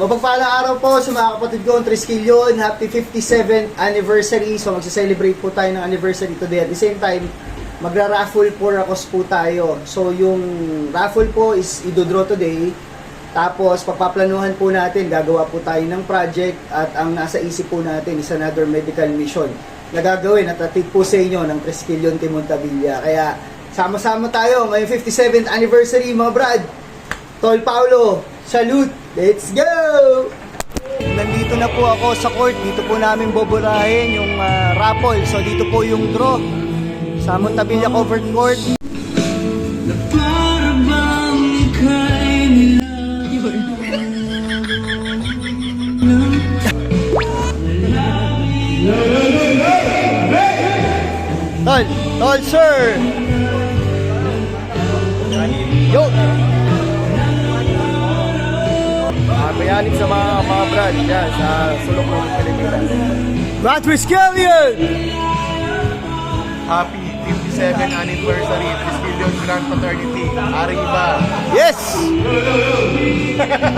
mapagpalang araw po sa mga kapatid ko, Triskelion. Happy 57th anniversary. So, magsa-celebrate po tayo ng anniversary today. At the same time, magra-raffle po rakos po tayo. So, yung raffle po is idodro today. Tapos, pagpaplanuhan po natin, gagawa po tayo ng project at ang nasa isip po natin is another medical mission na gagawin at atig po sa inyo ng Triskelion Team Montavilla. Kaya, sama-sama tayo ngayong 57th anniversary, mga brad. Tol Paulo, salute! Let's go! Nandito na po ako sa court. Dito po namin boburahin yung ah, raffle. So dito po yung draw sa Montavilla Covered Court. Tol, tol sir! Yo! Uh, bayanin sa mga mga brand yan sa sulok ng Pilipinas. Brad Triskelion! Happy 57th anniversary Triskelion Grand Fraternity. Aring iba. Yes!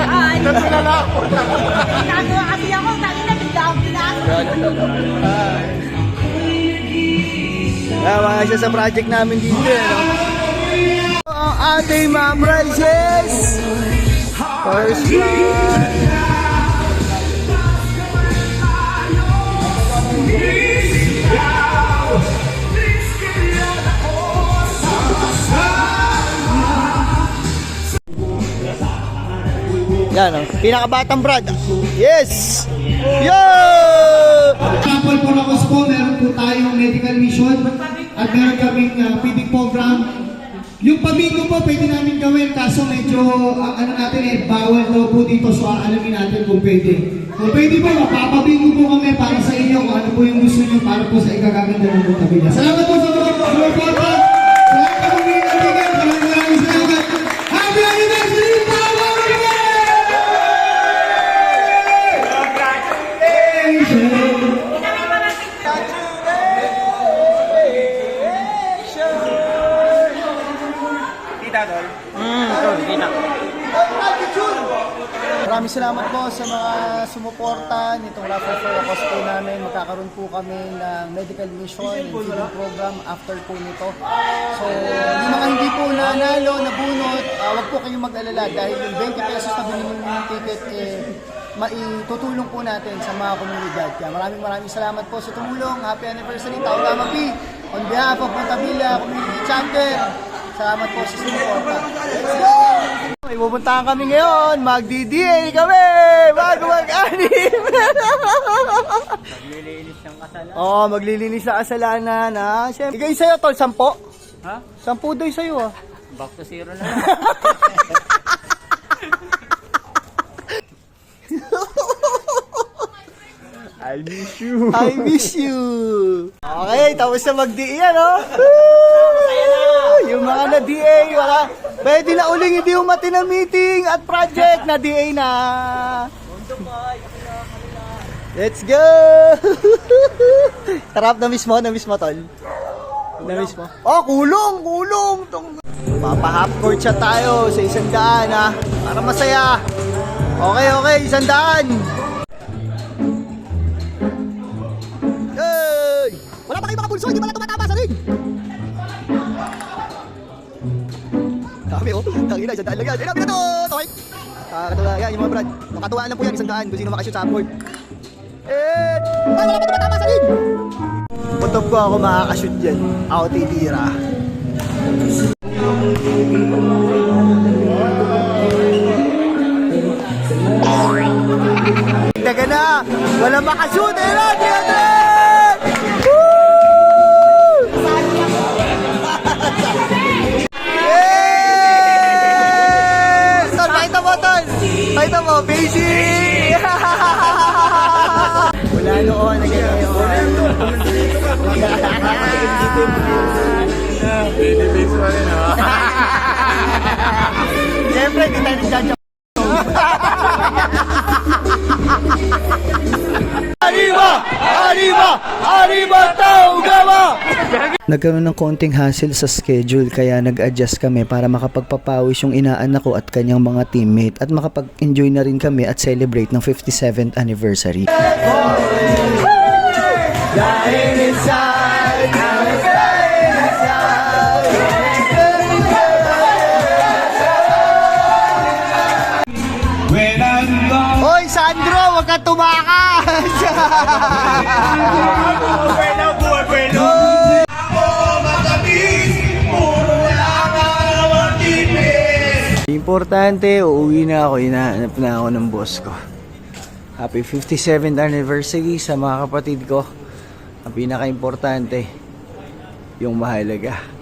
Ay, Nagsalala ako. nagawa kasi ako, dali na bigla akong pinasok. Isa sa project namin dito, eh, no? Ang ating ma'am rises! First blood! Yan, oh. pinakabatang Brad. Yes! Yo! Couple po po, meron po tayong medical mission at meron kaming uh, feeding program. Yung pabingo po pwede namin gawin kaso medyo ah, ano natin eh, bawal daw po dito so alamin natin kung pwede. Kung pwede po, mapapabingo po kami para sa inyo kung ano po yung gusto nyo para po sa ikagaganda ng Montabilla. Salamat po sa mga sumuporta. Maraming salamat po sa mga sumuporta nitong Raffle for Cause po namin. Magkakaroon po kami ng medical mission and feeding program after po nito. So, yung mga hindi po nanalo, nabunot, uh, wag po kayong mag-alala dahil yung 20 pesos na binili ng ticket, eh, maitutulong po natin sa mga komunidad. Kaya maraming maraming salamat po sa tumulong. Happy anniversary, Tao Lama P. On behalf of Montabilla Community Chapter, salamat po sa sumuporta. Let's go! May pupuntahan kami ngayon, mag-DDA kami, bago mag-anim. maglilinis ng kasalanan. Oo, maglilinis sa kasalanan, ha? Siyempre, igay sa'yo, tol, sampo? Ha? Sampu doy sa'yo, ah. Back to zero na lang. I miss you. I miss you. Okay, tapos na mag-DA, ano? Yung mga na-DA, mga, pwede na uling hindi umati ng meeting at project na DA na. Let's go! Sarap na miss mo, na miss mo, tol. Na miss mo. Oh, kulong, kulong. Tong... Papa-half court shot tayo sa isang daan, ha? Para masaya. Okay, okay, isang daan. Hey! Wala pa kayo mga pulso, hindi pala tumatama sa ring! oh. Ang ina, isang daan lang yan. Ina, pinato! Okay. Nakakatuwa. Yan, yung mga brad. Makatuwaan lang po yan, isang daan. Kung sino makashoot sa halfcourt. And... Ay, wala pa tumatama sa lead! Putob ko ako makakashoot yan. Ako titira. Teka na! Wala makashoot! Ina, 300! Wala noon, na ganyan Baby face pa rin ha. Siyempre, di tayo nagjaja. Arriba! Arriba! Arriba! Taugawa! Nagkaroon ng konting hassle sa schedule kaya nag-adjust kami para makapagpapawis yung inaanak ko at kanyang mga teammate at makapag-enjoy na rin kami at celebrate ng 57th anniversary. When Importante, uuwi na ako. Hinahanap na ako ng boss ko. Happy 57th anniversary sa mga kapatid ko. Ang pinaka-importante, yung mahalaga.